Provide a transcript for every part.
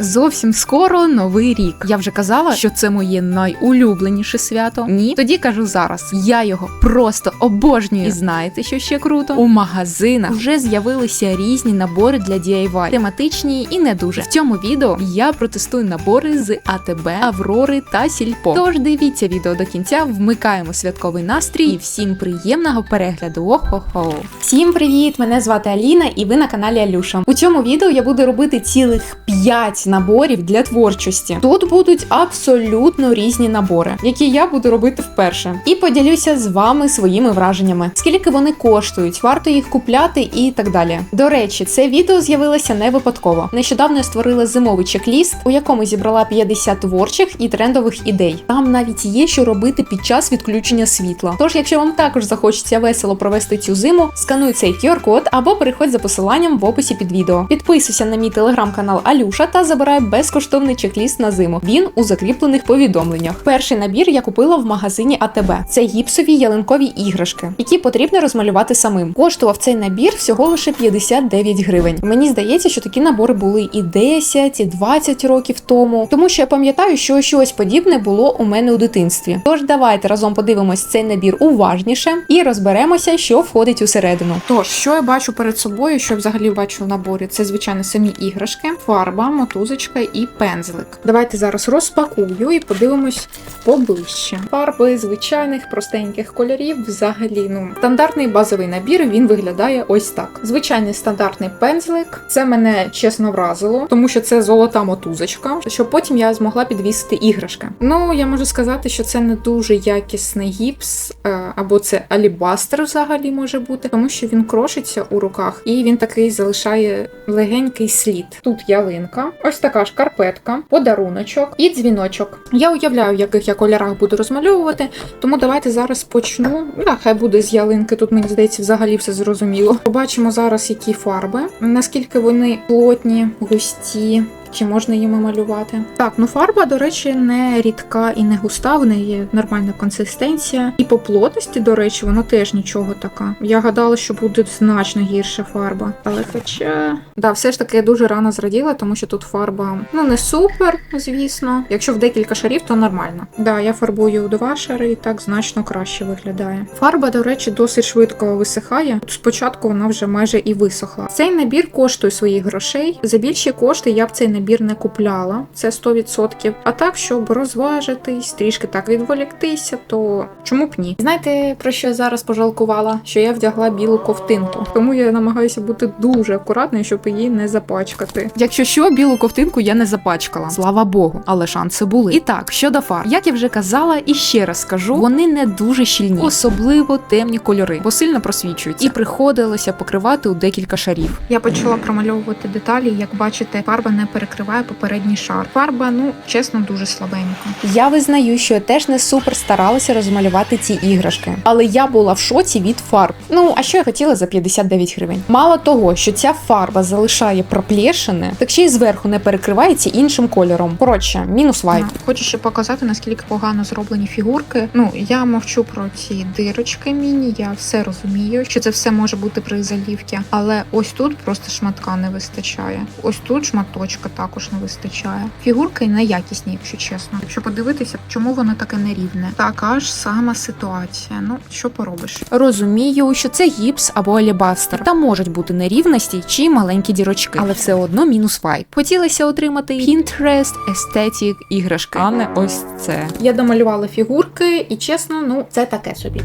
Зовсім скоро новий рік. Я вже казала, що це моє найулюбленіше свято. Ні, тоді кажу зараз. Я його просто обожнюю. І знаєте, що ще круто? У магазинах вже з'явилися різні набори для DIY, тематичні і не дуже. В цьому відео я протестую набори з АТБ, Аврори та Сільпо. Тож дивіться відео до кінця, вмикаємо святковий настрій і всім приємного перегляду. Охо-хо! Всім привіт! Мене звати Аліна, і ви на каналі Алюша. У цьому відео я буду робити цілих 5 наборів для творчості. Тут будуть абсолютно різні набори, які я буду робити вперше. І поділюся з вами своїми враженнями, скільки вони коштують, варто їх купляти і так далі. До речі, це відео з'явилося не випадково. Нещодавно я створила зимовий чек-ліст, у якому зібрала 50 творчих і трендових ідей. Там навіть є, що робити під час відключення світла. Тож, якщо вам також захочеться весело провести цю зиму, скануй цей QR-код або переходь за посиланням в описі під відео. Підписуйся на мій телеграм-канал Алюша та забирай безкоштовний чек-ліст на зиму. Він у закріплених повідомленнях. Перший набір я купила в магазині АТБ. Це гіпсові ялинкові іграшки, які потрібно розмалювати самим. Коштував цей набір всього лише 59 гривень. Мені здається, що такі набори були і 10, і 20 років тому, тому що я пам'ятаю, що щось подібне було у мене у дитинстві. Тож давайте разом подивимось цей набір уважніше і розберемося, що входить усередину. Тож, що я бачу перед собою, що взагалі бачу в наборі, це звичайно самі іграшки, фарба, мотузочка і пензлик. Давайте зараз розпакую і подивимось поближче. Фарби звичайних простеньких кольорів. Взагалі, ну стандартний базовий набір. Він виглядає ось так. Звичайний стандартний пензлик. Це мене чесно вразило, тому що це золота мотузочка, щоб потім я змогла підвісити іграшки. Ну я можу сказати, що це не дуже якісний гіпс, е, або це алібастер взагалі може бути, тому що він крошиться у руках і він такий залишає легенький слід. Тут ялинка, ось така шкарпетка, подаруночок і дзвіночок. Я уявляю, в яких я кольорах буду розмальовувати, тому давайте зараз почну. Да, хай буде з ялинки. Тут мені здається, взагалі все зрозуміло. Побачимо зараз, які фарби, наскільки вони плотні, густі. Чи можна їми малювати? Так, ну фарба, до речі, не рідка і не густа, в неї є нормальна консистенція. І по плотності, до речі, воно теж нічого така. Я гадала, що буде значно гірша фарба. Але хоча. Да, все ж таки я дуже рано зраділа, тому що тут фарба ну не супер, звісно. Якщо в декілька шарів, то нормально. Да, я фарбую два шари і так значно краще виглядає. Фарба, до речі, досить швидко висихає. Спочатку вона вже майже і висохла. Цей набір коштує своїх грошей. За більші кошти я б цей набір не купляла, це 100%. А так, щоб розважитись, трішки так відволіктися, то чому б ні? Знаєте, про що я зараз пожалкувала? Що я вдягла білу ковтинку. Тому я намагаюся бути дуже акуратною, щоб її не запачкати. Якщо що, білу ковтинку я не запачкала. Слава Богу, але шанси були. І так, щодо фар, як я вже казала, і ще раз скажу, вони не дуже щільні, особливо темні кольори, бо сильно просвічуються. І приходилося покривати у декілька шарів. Я почала промальовувати деталі. Як бачите, фарба не перекриває попередній шар. Фарба, ну чесно, дуже слабенька. Я визнаю, що я теж не супер старалася розмалювати ці іграшки, але я була в шоці від фарб. Ну а що я хотіла за 59 гривень? Мало того, що ця фарба залишає проплешини, так ще й зверху не перекривається іншим кольором. Коротше, мінус вайп. Хочу ще показати, наскільки погано зроблені фігурки. Ну я мовчу про ці дирочки міні. Я все розумію, що це все може бути при залівці, але ось тут просто шматка не вистачає. Ось тут шматочка також не вистачає. Фігурки неякісні, якщо чесно. Якщо подивитися, чому воно таке нерівне. Така ж сама ситуація. Ну що поробиш? Розумію, що це гіпс або алібастер. Там можуть бути нерівності чи маленькі дірочки, але все одно мінус вайп. Хотілося отримати Pinterest естетік іграшки, а не ось це. Я домалювала фігурки, і чесно, ну це таке собі.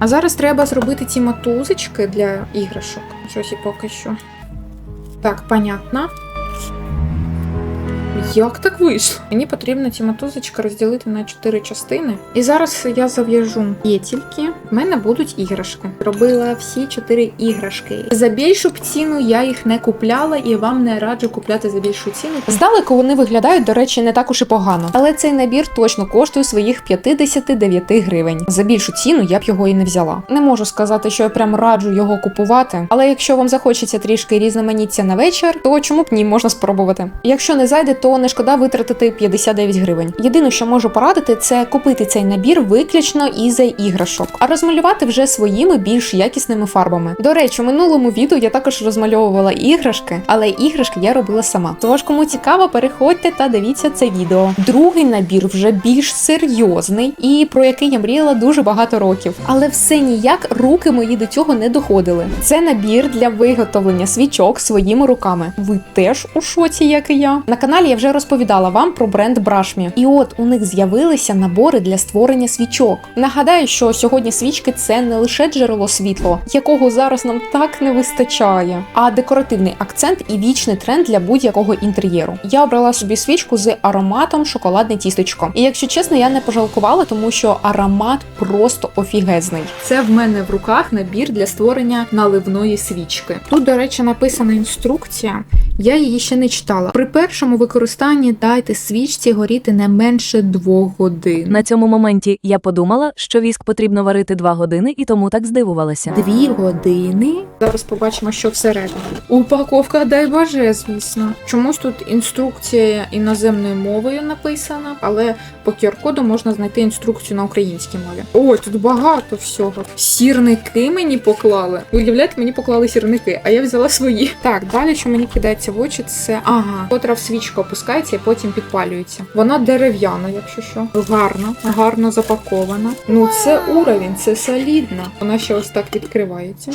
А зараз треба зробити ці мотузочки для іграшок. Щось і поки що. Так, понятно. Як так вийшло? Мені потрібно ці мотузочки розділити на чотири частини. І зараз я зав'яжу петельки. В мене будуть іграшки. Робила всі чотири іграшки. За більшу ціну я їх не купляла і вам не раджу купляти за більшу ціну. Здалеку вони виглядають, до речі, не так уж і погано. Але цей набір точно коштує своїх 59 гривень. За більшу ціну я б його і не взяла. Не можу сказати, що я прям раджу його купувати. Але якщо вам захочеться трішки різноманіття на вечір, то чому б ні можна спробувати. Якщо не зайде, то то не шкода витратити 59 гривень. Єдине, що можу порадити, це купити цей набір виключно із іграшок, а розмалювати вже своїми більш якісними фарбами. До речі, у минулому відео я також розмальовувала іграшки, але іграшки я робила сама. Тож, кому цікаво, переходьте та дивіться це відео. Другий набір вже більш серйозний і про який я мріяла дуже багато років. Але все ніяк руки мої до цього не доходили. Це набір для виготовлення свічок своїми руками. Ви теж у шоці, як і я. На каналі я вже розповідала вам про бренд Brushme. І от у них з'явилися набори для створення свічок. Нагадаю, що сьогодні свічки це не лише джерело світла, якого зараз нам так не вистачає, а декоративний акцент і вічний тренд для будь-якого інтер'єру. Я обрала собі свічку з ароматом шоколадне тістечко. І якщо чесно, я не пожалкувала, тому що аромат просто офігезний. Це в мене в руках набір для створення наливної свічки. Тут, до речі, написана інструкція. Я її ще не читала. При першому використанні дайте свічці горіти не менше двох годин. На цьому моменті я подумала, що віск потрібно варити 2 години, і тому так здивувалася. Дві години. Зараз побачимо, що всередині. Упаковка дай боже, звісно. Чомусь тут інструкція іноземною мовою написана, але по QR-коду можна знайти інструкцію на українській мові. Ой, тут багато всього. Сірники мені поклали. Уявляєте, мені поклали сірники, а я взяла свої. Так, далі, що мені кидається в очі, це ага, котра в свічку опускається і потім підпалюється. Вона дерев'яна, якщо що. Гарна, гарно запакована. Ну це уровень, це солідна. Вона ще ось так відкривається.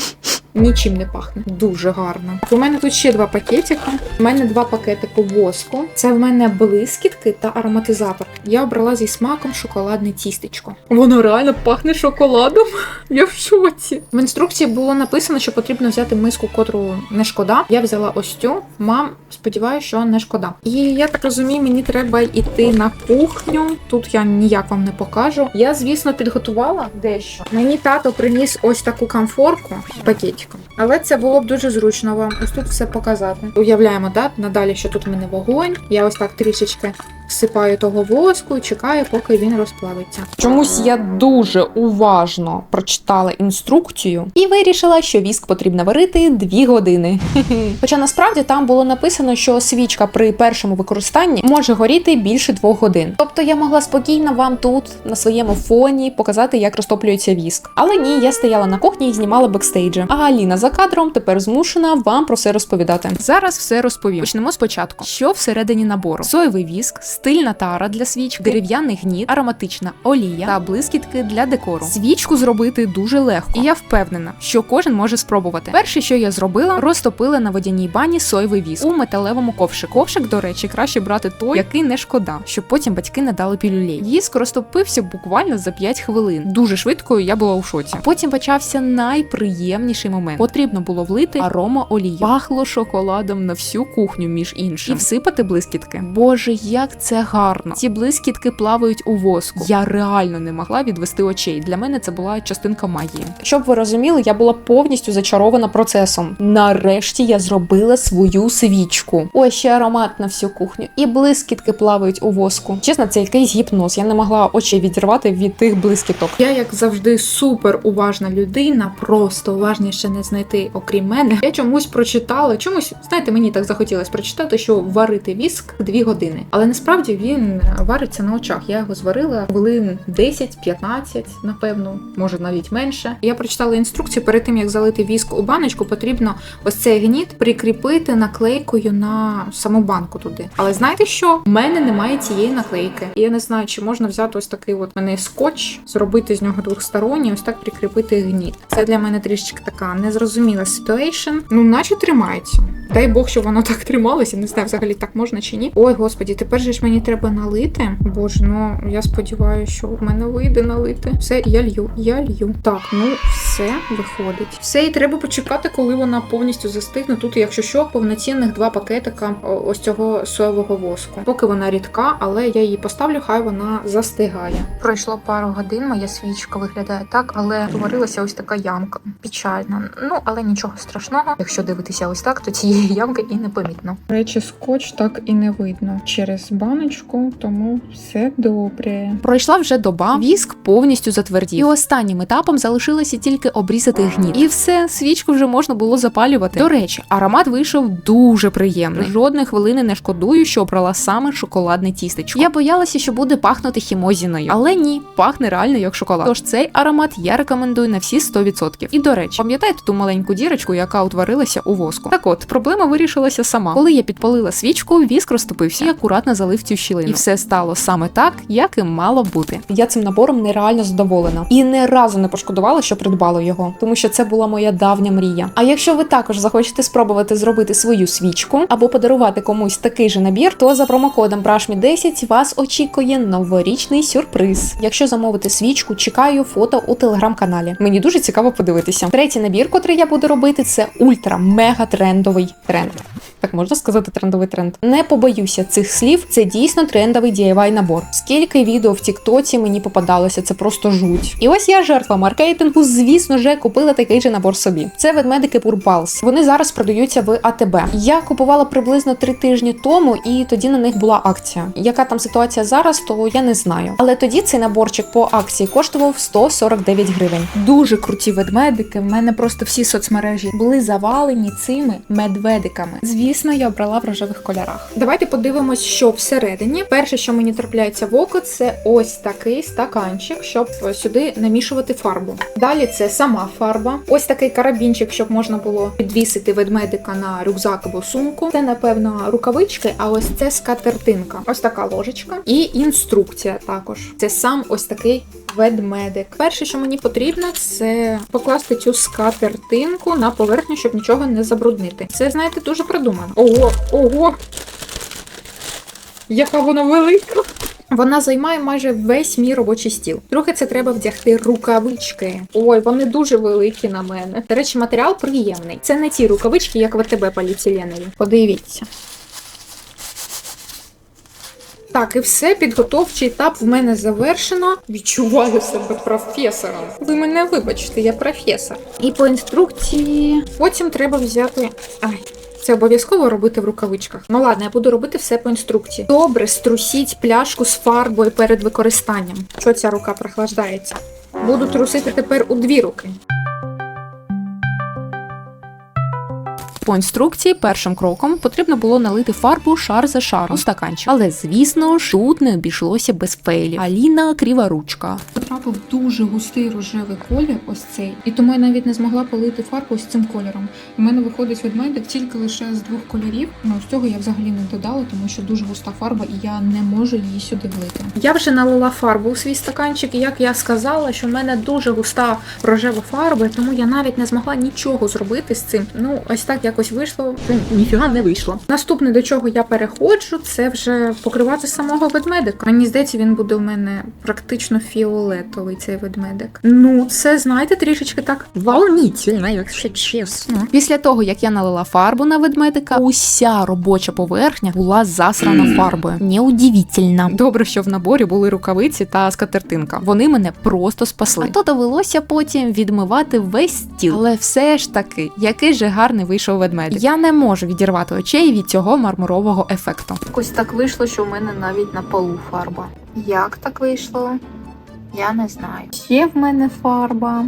Нічим не пахне. Дуже гарно. У мене тут ще два пакетика. У мене два пакетики воску. Це в мене блискітки та ароматизатор. Я обрала зі смаком шоколадне тістечко. Воно реально пахне шоколадом. Я в шоці. В інструкції було написано, що потрібно взяти миску, котру не шкода. Я взяла ось цю. Мам, сподіваюся, що не шкода. І я так розумію, мені треба йти на кухню. Тут я ніяк вам не покажу. Я, звісно, підготувала дещо. Мені тато приніс ось таку камфорку пакетиком. Але це було б дуже зручно вам ось тут все показати. Уявляємо, да, надалі, що тут в мене вогонь. Я ось так трішечки всипаю того воску і чекаю, поки він розплавиться. Чомусь я дуже уважно прочитала інструкцію і вирішила, що віск потрібно варити 2 години. Хоча насправді там було написано, що свічка при першому використанні може горіти більше 2 годин. Тобто я могла спокійно вам тут на своєму фоні показати, як розтоплюється віск. Але ні, я стояла на кухні і знімала бекстейджі. А Аліна за кадром тепер змушена вам про все розповідати. Зараз все розповім. Почнемо спочатку. Що всередині набору? Соєвий віск, стильна тара для свічки, дерев'яний гніт, ароматична олія та блискітки для декору. Свічку зробити дуже легко, і я впевнена, що кожен може спробувати. Перше, що я зробила, розтопила на водяній бані соєвий віск у металевому ковшику. Ковшик, до речі, краще брати той, який не шкода, щоб потім батьки не дали пілюлей. Віск розтопився буквально за 5 хвилин. Дуже швидко, я була у шоці. Потім почався найприємніший момент. Потрібно було влити арома олії. Пахло шоколадом на всю кухню, між іншим, і всипати блискітки. Боже, як це гарно! Ці блискітки плавають у воску. Я реально не могла відвести очей. Для мене це була частинка магії. Щоб ви розуміли, я була повністю зачарована процесом. Нарешті я зробила свою свічку. Ой, ще аромат на всю кухню, і блискітки плавають у воску. Чесно, це якийсь гіпноз. Я не могла очі відірвати від тих блискіток. Я, як завжди, супер уважна людина, просто уважніше не знайти, окрім мене. Я чомусь прочитала, чомусь, знаєте, мені так захотілося прочитати, що варити віск 2 години. Але насправді він вариться на очах. Я його зварила хвилин 10-15, напевно, може навіть менше. Я прочитала інструкцію перед тим, як залити віск у баночку, потрібно ось цей гніт прикріпити наклейкою на саму банку туди. Але знаєте що? У мене немає цієї наклейки. І я не знаю, чи можна взяти ось такий от мене скотч, зробити з нього двохсторонній, ось так прикріпити гніт. Це для мене трішечки така незрозуміла ситуейшн. Ну, наче тримається. Дай Бог, що воно так трималося. Не знаю, взагалі так можна чи ні. Ой, господі, тепер же ж мені треба налити. Боже, ну я сподіваюся, що в мене вийде налити. Все, я лью, я лью. Так, ну все виходить. Все, і треба почекати, коли вона повністю застигне. Тут, якщо що, повноцінних два пакетика ось цього соєвого воску. Поки вона рідка, але я її поставлю, хай вона застигає. Пройшло пару годин, моя свічка виглядає так, але утворилася ось така ямка. Печально. Ну але нічого страшного. Якщо дивитися ось так, то цієї ямки і не помітно. Речі, скотч так і не видно через баночку, тому все добре. Пройшла вже доба, віск повністю затвердів. І останнім етапом залишилося тільки обрізати гніт. І все, свічку вже можна було запалювати. До речі, аромат вийшов дуже приємний. Жодної хвилини не шкодую, що обрала саме шоколадне тістечко. Я боялася, що буде пахнути хімозіною, але ні, пахне реально як шоколад. Тож цей аромат я рекомендую на всі 100%. І до речі, пам'ятаєте ту маленьку дірочку, яка утворилася у воску? Так от, проблема вирішилася сама. Коли я підпалила свічку, віск розтопився і акуратно залив щілину. І все стало саме так, як і мало бути. Я цим набором нереально задоволена і не разу не пошкодувала, що придбала його, тому що це була моя давня мрія. А якщо ви також захочете спробувати зробити свою свічку або подарувати комусь такий же набір, то за промокодом BRUSHME10 вас очікує новорічний сюрприз. Якщо замовити свічку, чекаю фото у телеграм-каналі. Мені дуже цікаво подивитися. Третій набір, котрий я буду робити, це ультра мега трендовий тренд. Так можна сказати, трендовий тренд. Не побоюся цих слів. Це дійсно трендовий DIY набор. Скільки відео в Тіктоці мені попадалося, це просто жуть. І ось я жертва маркетингу. Звісно же, купила такий же набор собі. Це ведмедики Purpals. Вони зараз продаються в АТБ. Я купувала приблизно три тижні тому, і тоді на них була акція. Яка там ситуація зараз, то я не знаю. Але тоді цей наборчик по акції коштував 149 гривень. Дуже круті ведмедики. В мене просто всі соцмережі були завалені цими медведиками. Звісно, я обрала в рожевих кольорах. Давайте подивимось, що всередині. Перше, що мені трапляється в око, це ось такий стаканчик, щоб сюди намішувати фарбу. Далі це сама фарба. Ось такий карабінчик, щоб можна було підвісити ведмедика на рюкзак або сумку. Це, напевно, рукавички, а ось це скатертинка. Ось така ложечка. І інструкція також. Це сам ось такий ведмедик. Перше, що мені потрібно, це покласти цю скатертинку на поверхню, щоб нічого не забруднити. Це, знаєте, дуже продумано. Ого, ого! Яка вона велика! Вона займає майже весь мій робочий стіл. Трохи це треба вдягти рукавички. Ой, вони дуже великі на мене. До речі, матеріал приємний. Це не ті рукавички, як в АТБ поліетиленові. Подивіться. Так, і все, підготовчий етап в мене завершено. Відчуваю себе професором. Ви мене вибачте, я професор. І по інструкції потім треба взяти. Ай. Це обов'язково робити в рукавичках. Ну ладно, я буду робити все по інструкції. Добре, струсіть пляшку з фарбою перед використанням. Що ця рука прохлаждається? Буду трусити тепер у дві руки. По інструкції першим кроком потрібно було налити фарбу шар за шаром у стаканчик. Але звісно ж тут не обійшлося без фейлів. Аліна крива ручка. Потрапив дуже густий рожевий колір, ось цей, і тому я навіть не змогла полити фарбу з цим кольором. У мене виходить ведмедик тільки лише з двох кольорів. Ну з цього я взагалі не додала, тому що дуже густа фарба, і я не можу її сюди влити. Я вже налила фарбу у свій стаканчик, і як я сказала, що в мене дуже густа рожева фарба, тому я навіть не змогла нічого зробити з цим. Ну ось так якось вийшло. Ніфіга не вийшло. Наступне, до чого я переходжу, це вже покривати самого ведмедика. Мені здається, він буде у мене практично фіолетовий цей ведмедик. Ну, це знаєте, трішечки так волнительно, якщо чесно. Після того, як я налила фарбу на ведмедика, уся робоча поверхня була засрана фарбою. Неудивительно. Добре, що в наборі були рукавиці та скатертинка. Вони мене просто спасли. А то довелося потім відмивати весь стіл. Але все ж таки, який же гарний вийшов ведмедик. Я не можу відірвати очей від цього мармурового ефекту. Якось так вийшло, що в мене навіть на полу фарба. Як так вийшло? Я не знаю. Ще в мене фарба.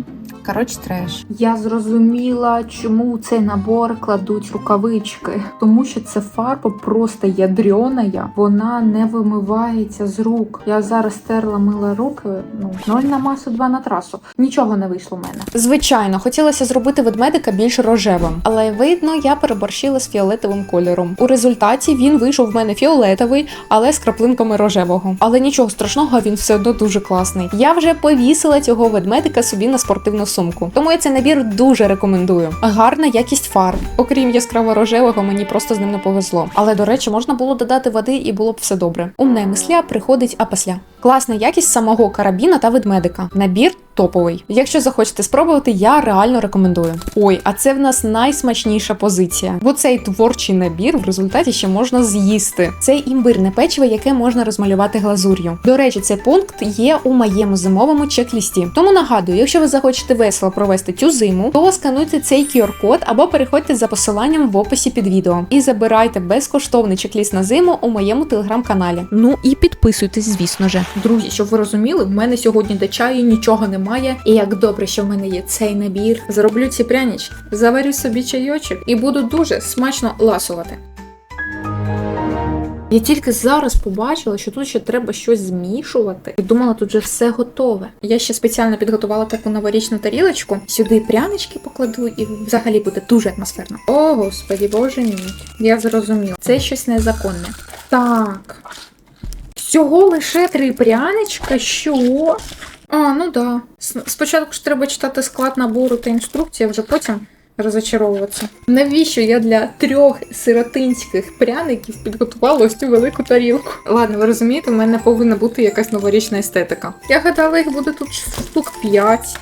Коротше, треш. Я зрозуміла, чому у цей набор кладуть рукавички. Тому що це фарба просто ядрена, вона не вимивається з рук. Я зараз стерла мила руки. Ну, ноль на масу, два на трасу. Нічого не вийшло в мене. Звичайно, хотілося зробити ведмедика більш рожевим, але видно, я переборщила з фіолетовим кольором. У результаті він вийшов в мене фіолетовий, але з краплинками рожевого. Але нічого страшного, він все одно дуже класний. Я вже повісила цього ведмедика собі на спортивну сумку. Тому я цей набір дуже рекомендую. Гарна якість фарб. Окрім яскраво рожевого, мені просто з ним не повезло. Але до речі, можна було додати води і було б все добре. Умне мисля приходить, а після. Клас. Класна якість самого карабіна та ведмедика. Набір топовий. Якщо захочете спробувати, я реально рекомендую. Ой, а це в нас найсмачніша позиція, бо цей творчий набір в результаті ще можна з'їсти. Це імбирне печиво, яке можна розмалювати глазур'ю. До речі, цей пункт є у моєму зимовому чек-лісті. Тому нагадую, якщо ви захочете весело провести цю зиму, то скануйте цей QR-код або переходьте за посиланням в описі під відео і забирайте безкоштовний чек-ліст на зиму у моєму телеграм-каналі. Ну і підписуйтесь, звісно же. Друзі, щоб ви розуміли, в мене сьогодні до чаю нічого немає. І як добре, що в мене є цей набір. Зроблю ці прянички, заварю собі чайочок і буду дуже смачно ласувати. Я тільки зараз побачила, що тут ще треба щось змішувати. І думала, тут вже все готове. Я ще спеціально підготувала таку новорічну тарілочку. Сюди прянички покладу, і взагалі буде дуже атмосферно. О, господі, боже мій. Я зрозуміла. Це щось незаконне. Так. Всього лише три пряничка, що? А, ну да. Спочатку ж треба читати склад набору та інструкції, вже потім розочаровуватися. Навіщо я для трьох сиротинських пряників підготувала ось цю велику тарілку? Ладно, ви розумієте, в мене повинна бути якась новорічна естетика. Я гадала, їх буде тут штук п'ять.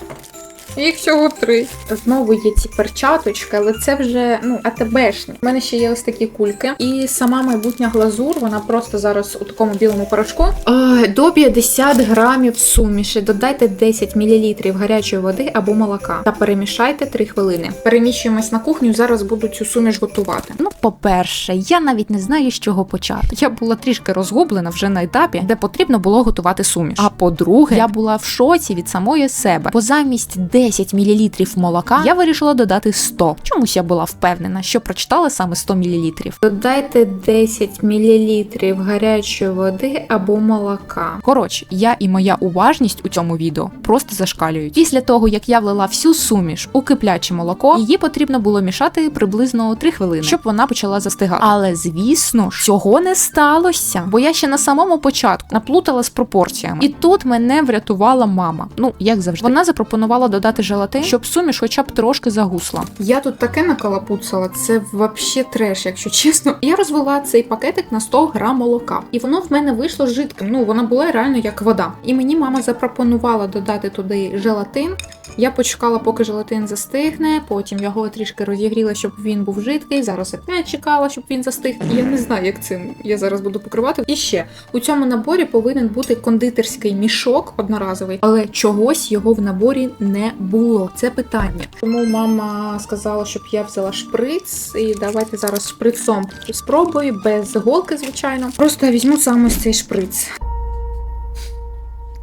Їх всього три. Знову є ці перчаточки, але це вже ну АТБшні. У мене ще є ось такі кульки. І сама майбутня глазур, вона просто зараз у такому білому порошку. Ой, до 50 грамів суміші. Додайте 10 мл гарячої води або молока та перемішайте 3 хвилини. Переміщуємось на кухню. Зараз буду цю суміш готувати. Ну, по-перше, я навіть не знаю, з чого почати. Я була трішки розгублена вже на етапі, де потрібно було готувати суміш. А по-друге, я була в шоці від самої себе, бо замість 10 мл молока я вирішила додати 100. Чомусь я була впевнена, що прочитала саме 100 мл. Додайте 10 мл гарячої води або молока. Коротше, я і моя уважність у цьому відео просто зашкалюють. Після того, як я влила всю суміш у кипляче молоко, її потрібно було мішати приблизно 3 хвилини, щоб вона почала застигати. Але звісно ж, цього не сталося, бо я ще на самому початку наплутала з пропорціями. І тут мене врятувала мама. Ну, як завжди, вона запропонувала додати желатин, щоб суміш хоча б трошки загусла. Я тут таке накалапуцала, це вообще треш, якщо чесно. Я розвела цей пакетик на 100 грам молока, і воно в мене вийшло жидким. Ну, вона була реально як вода. І мені мама запропонувала додати туди желатин. Я почекала, поки желатин застигне, потім його трішки розігріла, щоб він був жидкий. Зараз опять чекала, щоб він застиг. Я не знаю, як цим я зараз буду покривати. І ще у цьому наборі повинен бути кондитерський мішок одноразовий, але чогось його в наборі не було. Це питання. Тому мама сказала, щоб я взяла шприц, і давайте зараз шприцом спробую, без голки, звичайно. Просто візьму саме цей шприц.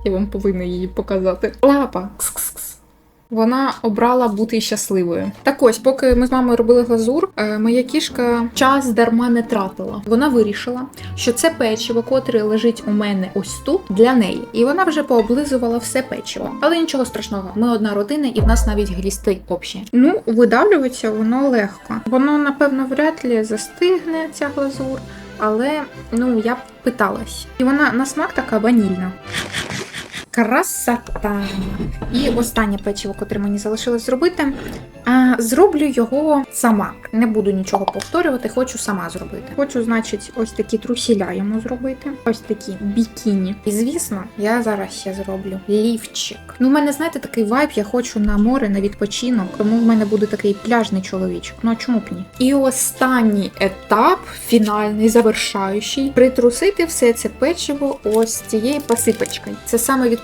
Я вам повинна її показати. Лапа. Кс-кс-кс. Вона обрала бути щасливою. Так ось, поки ми з мамою робили глазур, е, моя кішка час дарма не тратила. Вона вирішила, що це печиво, котре лежить у мене ось тут для неї, і вона вже пооблизувала все печиво. Але нічого страшного, ми одна родина, і в нас навіть глісти общі. Ну, видавлюється воно легко. Воно, напевно, вряд ли застигне ця глазур, але ну я б питалась. І вона на смак така ванільна. Красота! І останнє печиво, котре мені залишилось зробити. Зроблю його сама. Не буду нічого повторювати, хочу сама зробити. Хочу, значить, ось такі трусіля йому зробити. Ось такі бікіні. І звісно, я зараз ще зроблю лівчик. Ну, в мене, знаєте, такий вайб, я хочу на море, на відпочинок, тому в мене буде такий пляжний чоловічок. Ну а чому б ні? І останній етап, фінальний, завершаючий, притрусити все це печиво ось цією посипочкою. Це саме відповідальне,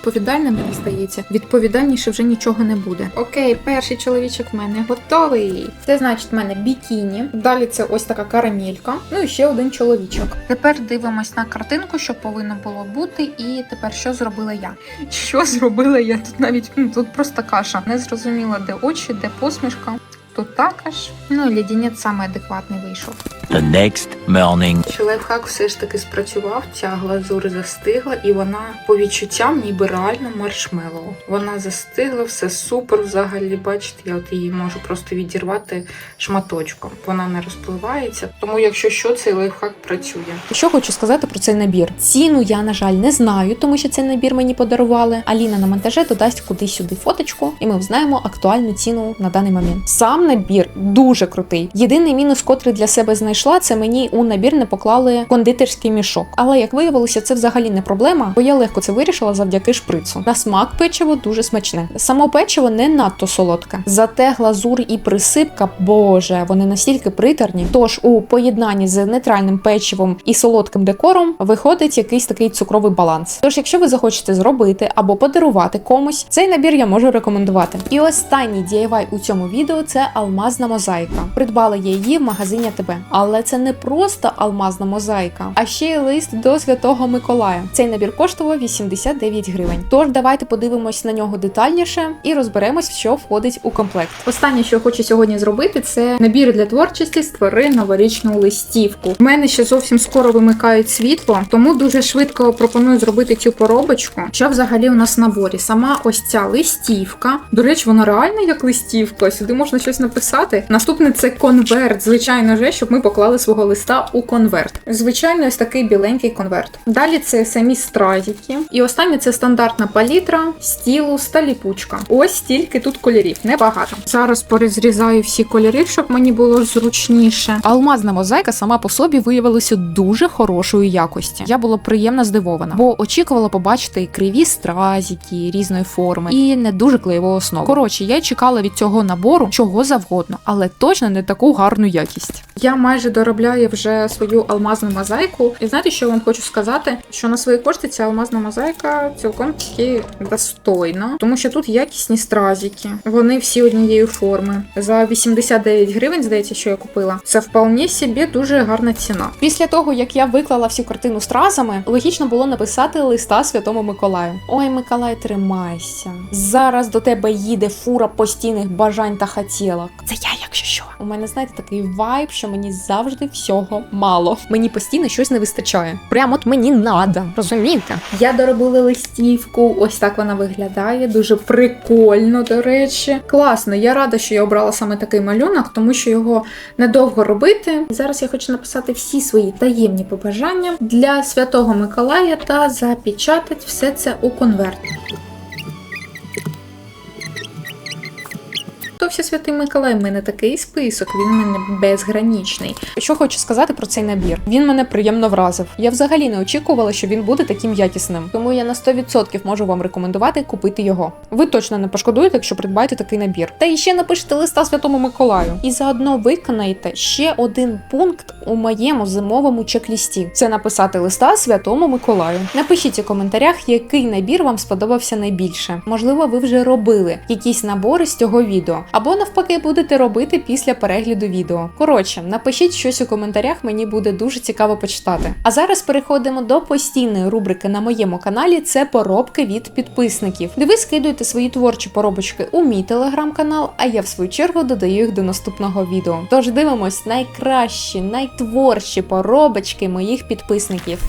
мені здається. Відповідальніше вже нічого не буде. Окей, перший чоловічок в мене готовий. Це значить в мене бікіні. Далі це ось така карамелька. Ну і ще один чоловічок. Тепер дивимось на картинку, що повинно було бути. І тепер що зробила я? Що зробила я? Тут навіть тут просто каша. Не зрозуміла, де очі, де посмішка. Тут також. Ну і лідінець саме адекватний вийшов. The next morning. Що лайфхак все ж таки спрацював, ця глазур застигла, і вона по відчуттям ніби реально маршмеллоу. Вона застигла, все супер взагалі. Бачите, я от її можу просто відірвати шматочком. Вона не розпливається. Тому, якщо що, цей лайфхак працює. Що хочу сказати про цей набір? Ціну я, на жаль, не знаю, тому що цей набір мені подарували. Аліна на монтаже додасть кудись сюди фоточку, і ми знаємо актуальну ціну на даний момент. Сам набір дуже крутий. Єдиний мінус, котрий для себе знайшла, це мені у набір не поклали кондитерський мішок. Але як виявилося, це взагалі не проблема, бо я легко це вирішила завдяки шприцу. На смак печиво дуже смачне. Само печиво не надто солодке. Зате глазур і присипка, боже, вони настільки приторні. Тож у поєднанні з нейтральним печивом і солодким декором виходить якийсь такий цукровий баланс. Тож, якщо ви захочете зробити або подарувати комусь, цей набір я можу рекомендувати. І останній DIY у цьому відео це алмазна мозаїка. Придбала я її в магазині АТБ. Але це не просто алмазна мозаїка, а ще й лист до Святого Миколая. Цей набір коштував 89 гривень. Тож давайте подивимось на нього детальніше і розберемось, що входить у комплект. Останнє, що я хочу сьогодні зробити, це набір для творчості створи новорічну листівку. У мене ще зовсім скоро вимикають світло, тому дуже швидко пропоную зробити цю поробочку. Що взагалі у нас в наборі? Сама ось ця листівка. До речі, вона реально як листівка. Сюди можна щось написати. Наступне це конверт. Звичайно же, щоб ми поклали свого листа у конверт. Звичайно, ось такий біленький конверт. Далі це самі стразики. І останнє це стандартна палітра, стілус та ліпучка. Ось стільки тут кольорів, небагато. Зараз порозрізаю всі кольори, щоб мені було зручніше. Алмазна мозаїка сама по собі виявилася дуже хорошої якості. Я була приємно здивована, бо очікувала побачити криві стразики різної форми і не дуже клеєву основу. Коротше, я чекала від цього набору чого завгодно, але точно не таку гарну якість. Я майже доробляю вже свою алмазну мозаїку. І знаєте, що я вам хочу сказати? Що на свої кошти ця алмазна мозаїка цілком таки достойна, тому що тут якісні стразики. Вони всі однієї форми. За 89 гривень, здається, що я купила. Це вполне собі дуже гарна ціна. Після того, як я виклала всю картину стразами, логічно було написати листа Святому Миколаю. Ой, Миколай, тримайся. Зараз до тебе їде фура постійних бажань та хотілок. Це я, якщо що. У мене, знаєте, такий вайб, що мені завжди всього мало. Мені постійно щось не вистачає. Прямо от мені надо, розумієте? Я доробила листівку, ось так вона виглядає. Дуже прикольно, до речі. Класно, я рада, що я обрала саме такий малюнок, тому що його недовго робити. Зараз я хочу написати всі свої таємні побажання для святого Миколая та запечатати все це у конверт. Все святий Миколай, в мене такий список, він в мене безгранічний. Що хочу сказати про цей набір? Він мене приємно вразив. Я взагалі не очікувала, що він буде таким якісним. Тому я на 100% можу вам рекомендувати купити його. Ви точно не пошкодуєте, якщо придбаєте такий набір. Та і ще напишете листа Святому Миколаю. І заодно виконаєте ще один пункт у моєму зимовому чек-лісті. Це написати листа Святому Миколаю. Напишіть у коментарях, який набір вам сподобався найбільше. Можливо, ви вже робили якісь набори з цього відео, або навпаки будете робити після перегляду відео. Коротше, напишіть щось у коментарях, мені буде дуже цікаво почитати. А зараз переходимо до постійної рубрики на моєму каналі: це поробки від підписників, де ви скидуєте свої творчі поробочки у мій телеграм-канал, а я в свою чергу додаю їх до наступного відео. Тож дивимось найкращі, найтворчі поробочки моїх підписників.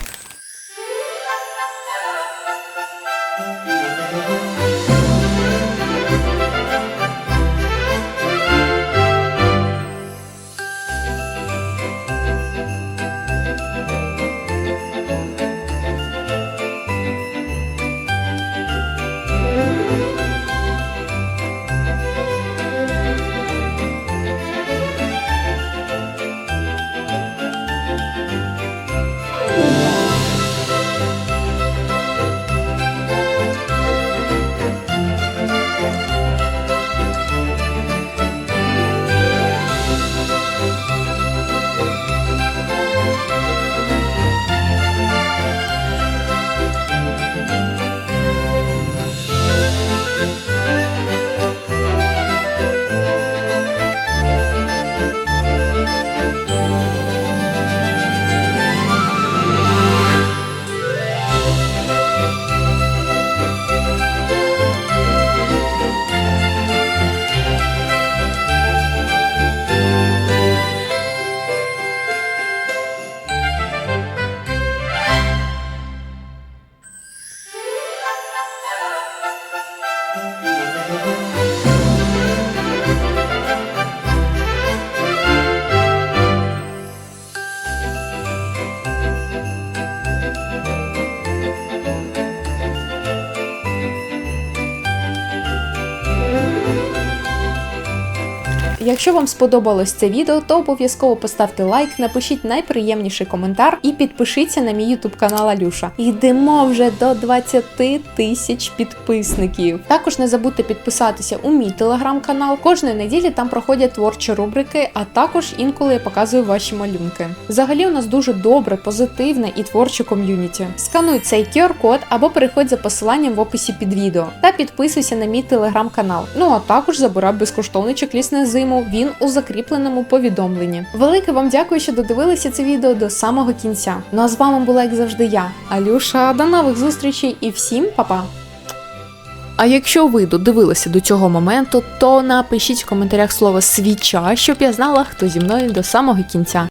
Якщо вам сподобалось це відео, то обов'язково поставте лайк, напишіть найприємніший коментар і підпишіться на мій ютуб канал Алюша. Йдемо вже до 20 тисяч підписників. Також не забудьте підписатися у мій телеграм-канал. Кожної неділі там проходять творчі рубрики, а також інколи я показую ваші малюнки. Взагалі у нас дуже добре, позитивне і творче ком'юніті. Скануй цей QR-код або переходь за посиланням в описі під відео та підписуйся на мій телеграм-канал. Ну а також забирай безкоштовний чек-ліст на зиму. Він у закріпленому повідомленні. Велике вам дякую, що додивилися це відео до самого кінця. Ну а з вами була як завжди я, Алюша. До нових зустрічей і всім па-па! А якщо ви додивилися до цього моменту, то напишіть в коментарях слово свіча, щоб я знала, хто зі мною до самого кінця.